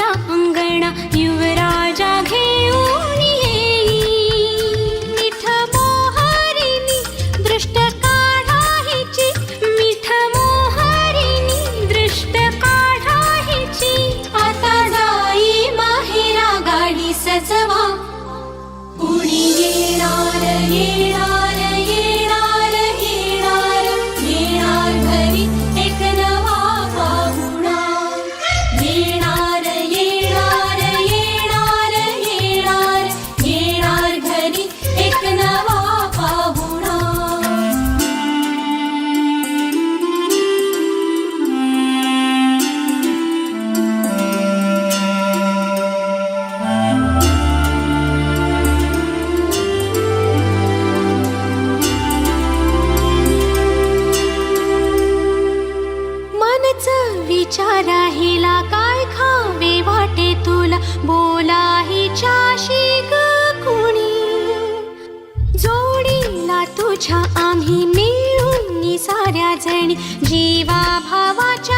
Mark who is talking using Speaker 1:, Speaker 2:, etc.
Speaker 1: आमच्या अंगणा युवराजा घेऊन मिठ मोहरिणी दृष्ट काढायची. मिठ मोहरिणी दृष्ट काढायची. आता जाई माहेरा गाडी सजवा. कुणी येणार ये जीवा भावाच्या